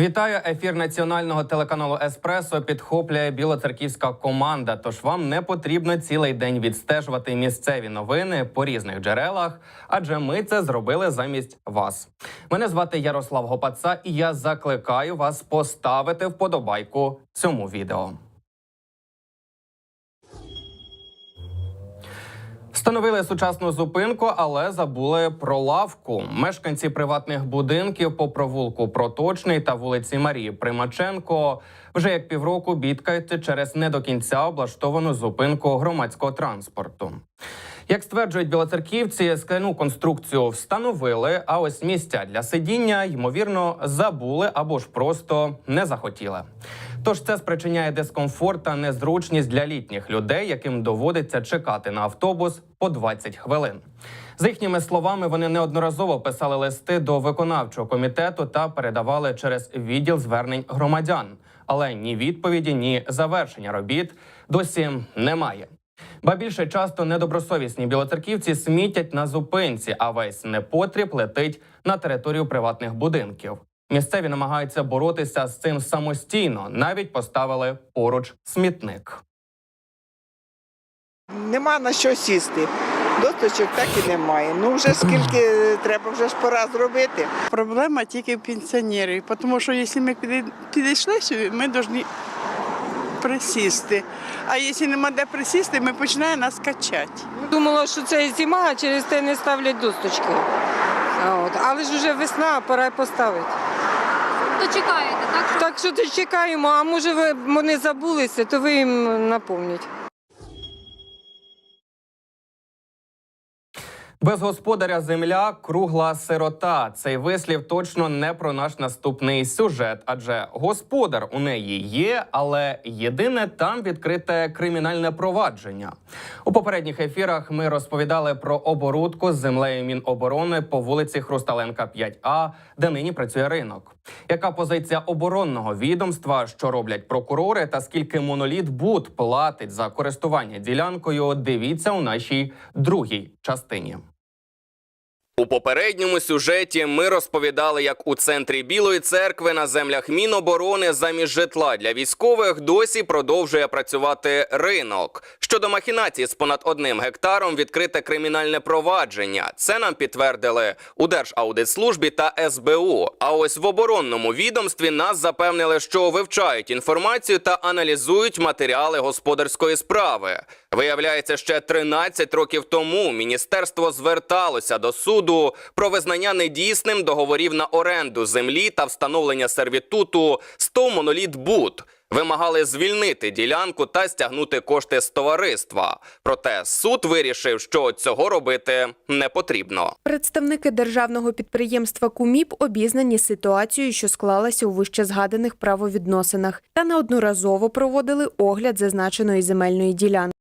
Вітаю ефір національного телеканалу Еспресо. Підхоплює білоцерківська команда. Тож вам не потрібно цілий день відстежувати місцеві новини по різних джерелах, адже ми це зробили замість вас. Мене звати Ярослав Гопаца, і я закликаю вас поставити вподобайку цьому відео. Встановили сучасну зупинку, але забули про лавку. Мешканці приватних будинків по провулку Проточний та вулиці Марії Примаченко вже як півроку бідкаються через не до кінця облаштовану зупинку громадського транспорту. Як стверджують білоцерківці, скляну конструкцію встановили, а ось місця для сидіння ймовірно забули або ж просто не захотіли. Тож це спричиняє дискомфорт та незручність для літніх людей, яким доводиться чекати на автобус по 20 хвилин. За їхніми словами, вони неодноразово писали листи до виконавчого комітету та передавали через відділ звернень громадян. Але ні відповіді, ні завершення робіт досі немає. Ба більше часто недобросовісні білоцерківці смітять на зупинці, а весь непотріб летить на територію приватних будинків. Місцеві намагаються боротися з цим самостійно. Навіть поставили поруч смітник. Нема на що сісти. Досточок так і немає. Ну вже скільки треба вже ж пора зробити. Проблема тільки в пенсіонерів, тому що якщо ми підійшли сюди, ми повинні присісти. А якщо нема де присісти, ми починаємо нас качати. Думала, що це зима, а через те не ставлять досточки. От. Але ж вже весна, пора й поставити. То чекаєте, так? Так що то чекаємо, а може ви вони забулися, то ви їм напомніть. Без господаря земля кругла сирота. Цей вислів точно не про наш наступний сюжет, адже господар у неї є, але єдине там відкрите кримінальне провадження. У попередніх ефірах ми розповідали про оборудку з землею Міноборони по вулиці Хрусталенка 5А, де нині працює ринок. Яка позиція оборонного відомства, що роблять прокурори, та скільки моноліт Буд платить за користування ділянкою? Дивіться у нашій другій частині. У попередньому сюжеті ми розповідали, як у центрі Білої церкви на землях Міноборони замість житла для військових досі продовжує працювати ринок. Щодо махінацій з понад одним гектаром відкрите кримінальне провадження. Це нам підтвердили у Держаудитслужбі та СБУ. А ось в оборонному відомстві нас запевнили, що вивчають інформацію та аналізують матеріали господарської справи. Виявляється, ще 13 років тому міністерство зверталося до суду про визнання недійсним договорів на оренду землі та встановлення сервітуту з ТОВ моноліт Буд. Вимагали звільнити ділянку та стягнути кошти з товариства. Проте суд вирішив, що цього робити не потрібно. Представники державного підприємства КУМІП обізнані ситуацією, що склалася у вище згаданих правовідносинах, та неодноразово проводили огляд зазначеної земельної ділянки.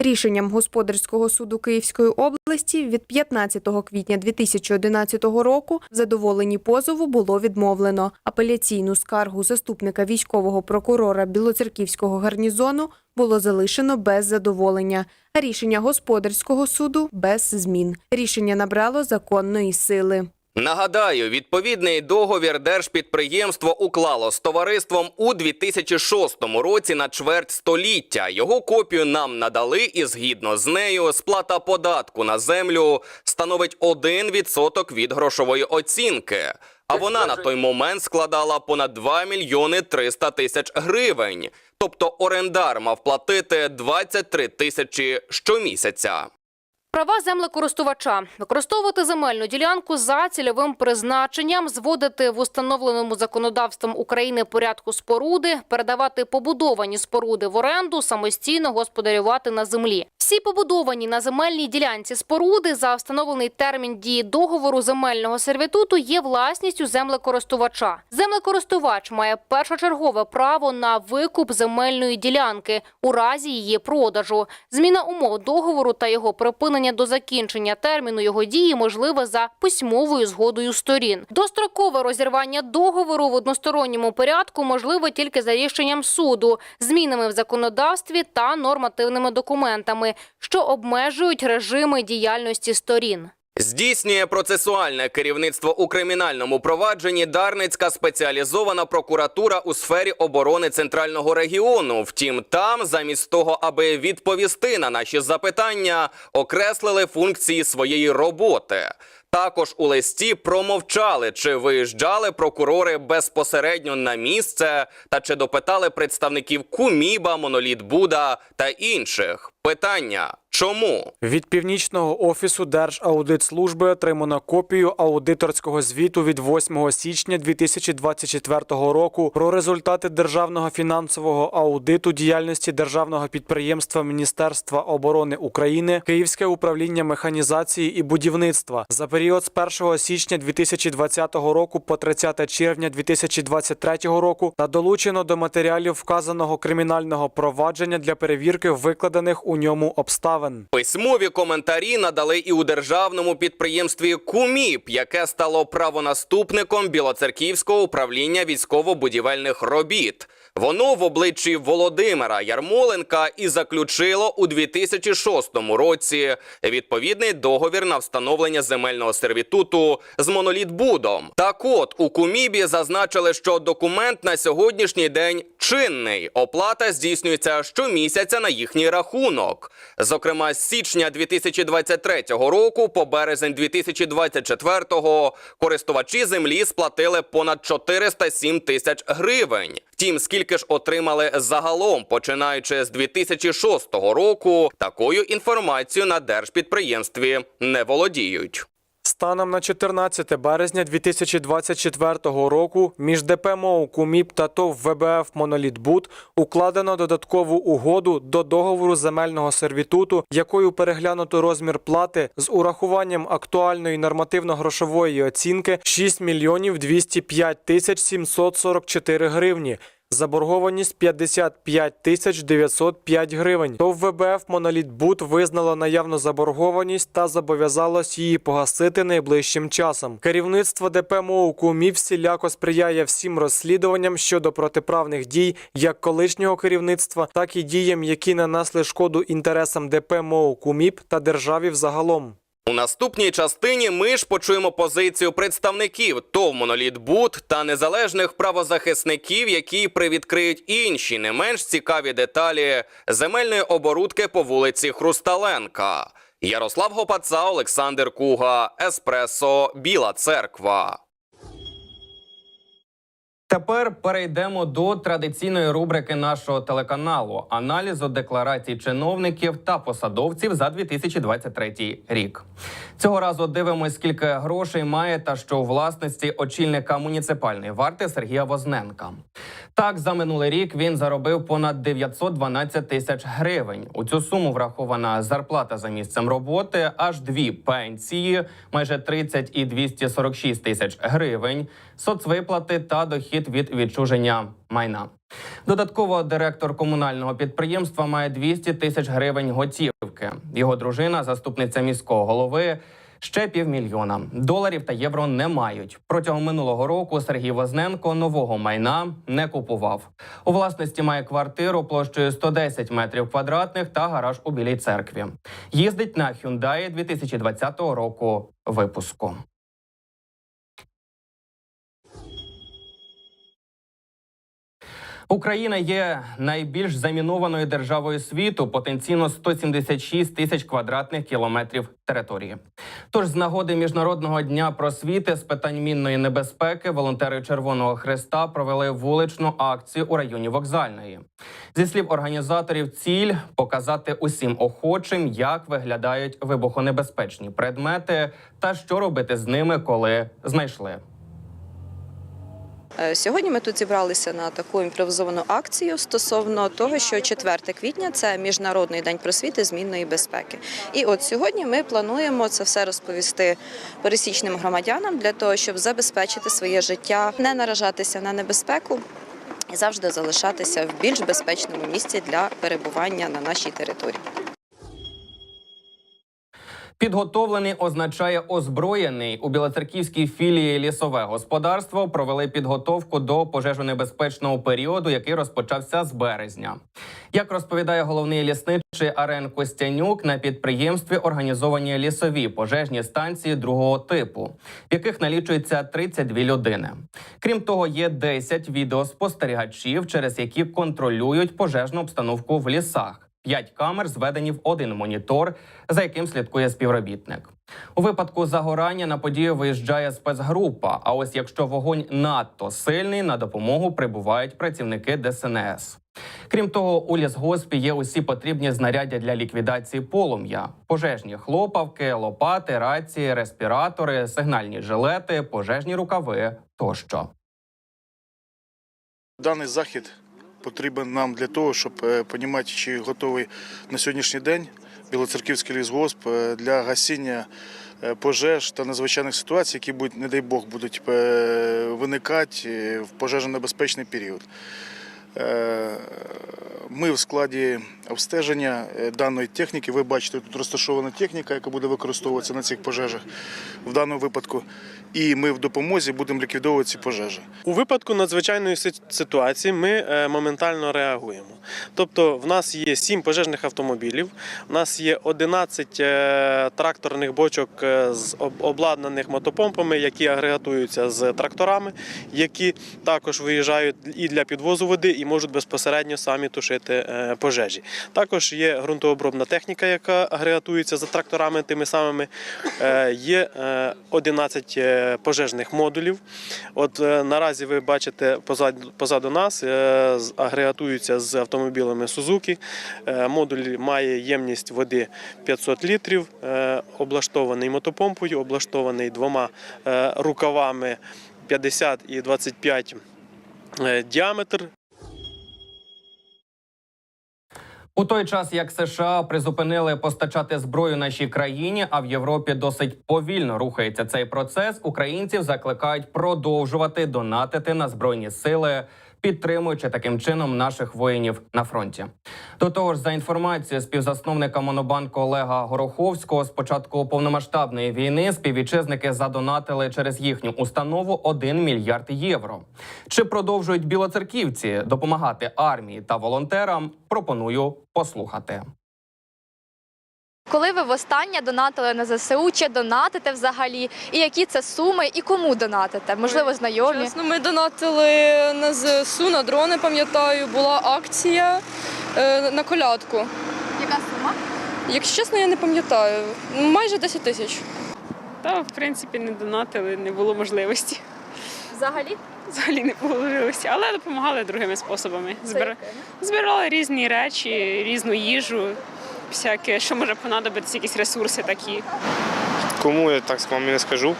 Рішенням господарського суду Київської області від 15 квітня 2011 року в задоволенні позову було відмовлено. Апеляційну скаргу заступника військового прокурора Білоцерківського гарнізону було залишено без задоволення, а рішення господарського суду без змін. Рішення набрало законної сили. Нагадаю, відповідний договір держпідприємство уклало з товариством у 2006 році на чверть століття. Його копію нам надали, і згідно з нею, сплата податку на землю становить 1% від грошової оцінки. А вона на той момент складала понад 2 мільйони 300 тисяч гривень. Тобто орендар мав платити 23 тисячі щомісяця. Права землекористувача використовувати земельну ділянку за цільовим призначенням, зводити в установленому законодавством України порядку споруди, передавати побудовані споруди в оренду, самостійно господарювати на землі. Всі побудовані на земельній ділянці споруди за встановлений термін дії договору земельного сервітуту є власністю землекористувача. Землекористувач має першочергове право на викуп земельної ділянки у разі її продажу. Зміна умов договору та його припинення до закінчення терміну його дії можливе за письмовою згодою сторін. Дострокове розірвання договору в односторонньому порядку можливе тільки за рішенням суду, змінами в законодавстві та нормативними документами, що обмежують режими діяльності сторін. Здійснює процесуальне керівництво у кримінальному провадженні Дарницька спеціалізована прокуратура у сфері оборони центрального регіону. Втім, там, замість того, аби відповісти на наші запитання, окреслили функції своєї роботи. Також у листі промовчали, чи виїжджали прокурори безпосередньо на місце, та чи допитали представників Куміба, Моноліт Буда та інших. Питання чому? Від північного офісу Держаудитслужби отримано копію аудиторського звіту від 8 січня 2024 року про результати державного фінансового аудиту діяльності державного підприємства Міністерства оборони України Київське управління механізації і будівництва за період з 1 січня 2020 року по 30 червня 2023 року та долучено до матеріалів вказаного кримінального провадження для перевірки викладених у ньому обставин. Письмові коментарі надали і у державному підприємстві Куміп, яке стало правонаступником Білоцерківського управління військово-будівельних робіт. Воно в обличчі Володимира Ярмоленка і заключило у 2006 році відповідний договір на встановлення земельного сервітуту з монолітбудом. Так от у Кумібі зазначили, що документ на сьогоднішній день чинний. Оплата здійснюється щомісяця на їхній рахунок. Зокрема, з січня 2023 року по березень 2024 користувачі землі сплатили понад 407 тисяч гривень. Втім, скільки ж отримали загалом, починаючи з 2006 року, такою інформацією на держпідприємстві не володіють. Станом на 14 березня 2024 року між ДП МОУ «Куміп» та ТОВ ВБФ «Монолітбуд» укладено додаткову угоду до договору земельного сервітуту, якою переглянуто розмір плати з урахуванням актуальної нормативно-грошової оцінки 6 мільйонів 205 тисяч 744 гривні. Заборгованість 55 тисяч 905 гривень. ТОВ ВБФ «Монолітбуд» визнало наявну заборгованість та зобов'язалось її погасити найближчим часом. Керівництво ДП МОУ «Кумів» всіляко сприяє всім розслідуванням щодо протиправних дій як колишнього керівництва, так і діям, які нанесли шкоду інтересам ДП МОУ «Куміп» та державі взагалом. У наступній частині ми ж почуємо позицію представників ТОВ «Монолітбуд» та незалежних правозахисників, які привідкриють інші не менш цікаві деталі земельної оборудки по вулиці Хрусталенка. Ярослав Гопаца, Олександр Куга, Еспресо, Біла Церква. Тепер перейдемо до традиційної рубрики нашого телеканалу аналізу декларацій чиновників та посадовців за 2023 рік. Цього разу дивимось, скільки грошей має та що у власності очільника муніципальної варти Сергія Возненка. Так, за минулий рік він заробив понад 912 тисяч гривень. У цю суму врахована зарплата за місцем роботи, аж дві пенсії, майже 30 і 246 тисяч гривень, соцвиплати та дохід від відчуження майна. Додатково директор комунального підприємства має 200 тисяч гривень готівки. Його дружина, заступниця міського голови. Ще півмільйона доларів та євро не мають. Протягом минулого року Сергій Возненко нового майна не купував. У власності має квартиру площею 110 метрів квадратних та гараж у Білій церкві. Їздить на Hyundai 2020 року випуску. Україна є найбільш замінованою державою світу, потенційно 176 тисяч квадратних кілометрів території. Тож, з нагоди міжнародного дня просвіти з питань мінної небезпеки, волонтери Червоного Хреста провели вуличну акцію у районі вокзальної. Зі слів організаторів, ціль показати усім охочим, як виглядають вибухонебезпечні предмети та що робити з ними, коли знайшли. Е, Сьогодні ми тут зібралися на таку імпровізовану акцію стосовно того, що 4 квітня це міжнародний день просвіти змінної безпеки. І от сьогодні ми плануємо це все розповісти пересічним громадянам для того, щоб забезпечити своє життя, не наражатися на небезпеку. І завжди залишатися в більш безпечному місці для перебування на нашій території. Підготовлений означає озброєний. У Білоцерківській філії лісове господарство провели підготовку до пожежонебезпечного періоду, який розпочався з березня. Як розповідає головний лісничий Арен Костянюк, на підприємстві організовані лісові пожежні станції другого типу, в яких налічується 32 людини. Крім того, є 10 відеоспостерігачів, через які контролюють пожежну обстановку в лісах. П'ять камер зведені в один монітор, за яким слідкує співробітник. У випадку загорання на подію виїжджає спецгрупа. А ось якщо вогонь надто сильний, на допомогу прибувають працівники ДСНС. Крім того, у лісгоспі є усі потрібні знаряддя для ліквідації полум'я: пожежні хлопавки, лопати, рації, респіратори, сигнальні жилети, пожежні рукави тощо. Даний захід потрібен нам для того, щоб розуміти, чи готовий на сьогоднішній день Білоцерківський лісгосп е, для гасіння е, пожеж та надзвичайних ситуацій, які не дай Бог, будуть е, виникати е, в пожежонебезпечний період. Е, Ми в складі обстеження е, даної техніки. Ви бачите, тут розташована техніка, яка буде використовуватися на цих пожежах в даному випадку. І ми в допомозі будемо ліквідовувати ці пожежі. У випадку надзвичайної ситуації ми е, моментально реагуємо. Тобто, в нас є 7 пожежних автомобілів, в нас є 11 е, тракторних бочок з обладнаних мотопомпами, які агрегатуються з тракторами, які також виїжджають і для підвозу води, і можуть безпосередньо самі тушити е, пожежі. Також є ґрунтообробна техніка, яка агрегатується за тракторами тими самими. Е, Є е, 11 е, пожежних модулів. От наразі ви бачите позаду, нас агрегатуються з автомобілями Suzuki. Модуль має ємність води 500 літрів, облаштований мотопомпою, облаштований двома рукавами 50 і 25 е, діаметр. У той час, як США призупинили постачати зброю нашій країні, а в Європі досить повільно рухається цей процес, українців закликають продовжувати донатити на збройні сили, підтримуючи таким чином наших воїнів на фронті. До того ж, за інформацією співзасновника Монобанку Олега Гороховського, з початку повномасштабної війни співвітчизники задонатили через їхню установу 1 мільярд євро. Чи продовжують білоцерківці допомагати армії та волонтерам? Пропоную послухати. Коли ви востаннє донатили на ЗСУ, чи донатите взагалі, і які це суми, і кому донатите? Можливо, знайомі. Чесно, ми донатили на ЗСУ, на дрони, пам'ятаю, була акція е, на колядку. Яка сума? Якщо чесно, я не пам'ятаю. Майже 10 тисяч. Та, в принципі, не донатили, не було можливості. Взагалі? Взагалі не було можливості, але допомагали другими способами. Збира... Збирали різні речі, різну їжу, всяке, що може понадобитися, якісь ресурси такі. Кому я так з вами не скажу.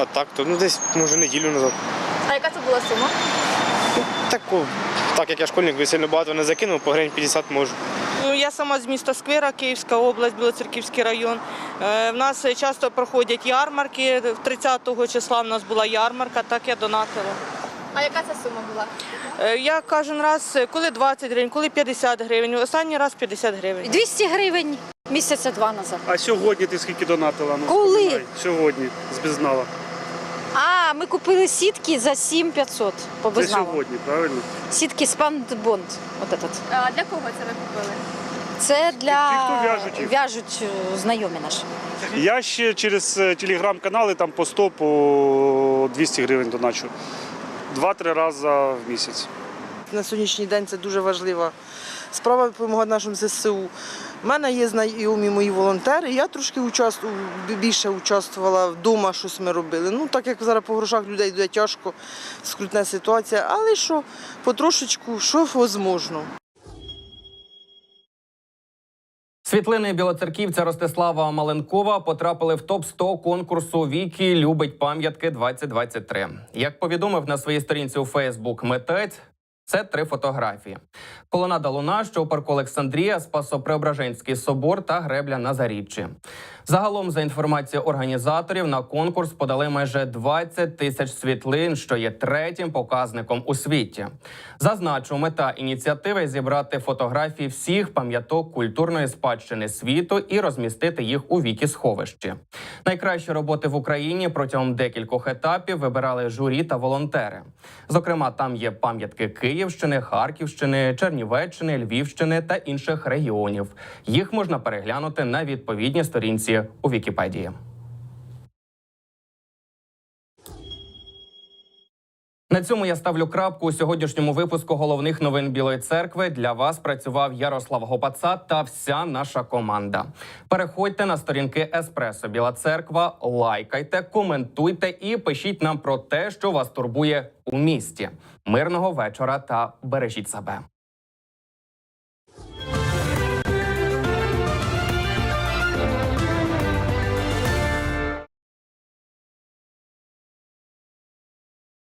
А так, то ну десь може неділю назад. А яка це була сума? Так, так як я школьник, би сильно багато не закинув, по гривень 50 можу. Ну, Я сама з міста Сквера, Київська область, Білоцерківський район. Е, В нас часто проходять ярмарки. 30-го числа в нас була ярмарка, так я донатила. А яка це сума була? Е, Я кожен раз, е, коли 20 гривень, коли 50 гривень, останній раз 50 гривень. 200 гривень місяця два назад. А сьогодні ти скільки донатила? Ну, Коли? споминай. Сьогодні, з Безнала. А, ми купили сітки за 7500 по Це безналу. сьогодні, правильно? Сітки спандбонд. От этот. А для кого це ви купили? Це для Ті, хто в'яжуть їх. в'яжуть е, знайомі наші. Я ще через е, телеграм-канали там по 100 по 200 гривень доначу. Два-три рази в місяць. На сьогоднішній день це дуже важлива справа допомагати нашим ЗСУ. У мене є знайомі мої волонтери. Я трошки участвую, більше участвувала вдома, щось ми робили. Ну, так як зараз по грошах людей йде тяжко, скрутна ситуація, але що потрошечку, що можливо. Світлини білоцерківця Ростислава Маленкова потрапили в топ 100 конкурсу Вікі любить пам'ятки 2023 Як повідомив на своїй сторінці у Фейсбук митець, Це три фотографії. Колонада Луна, що у парку Олександрія, Спасо-Преображенський собор та гребля на Заріччі. Загалом, за інформацією організаторів, на конкурс подали майже 20 тисяч світлин, що є третім показником у світі. Зазначу, мета ініціативи зібрати фотографії всіх пам'яток культурної спадщини світу і розмістити їх у вікі сховищі. Найкращі роботи в Україні протягом декількох етапів вибирали журі та волонтери. Зокрема, там є пам'ятки Київщини, Харківщини, Чернівеччини, Львівщини та інших регіонів. Їх можна переглянути на відповідній сторінці у Вікіпедії. На цьому я ставлю крапку у сьогоднішньому випуску головних новин Білої церкви. Для вас працював Ярослав Гопаца та вся наша команда. Переходьте на сторінки Еспресо Біла Церква, лайкайте, коментуйте і пишіть нам про те, що вас турбує у місті. Мирного вечора та бережіть себе.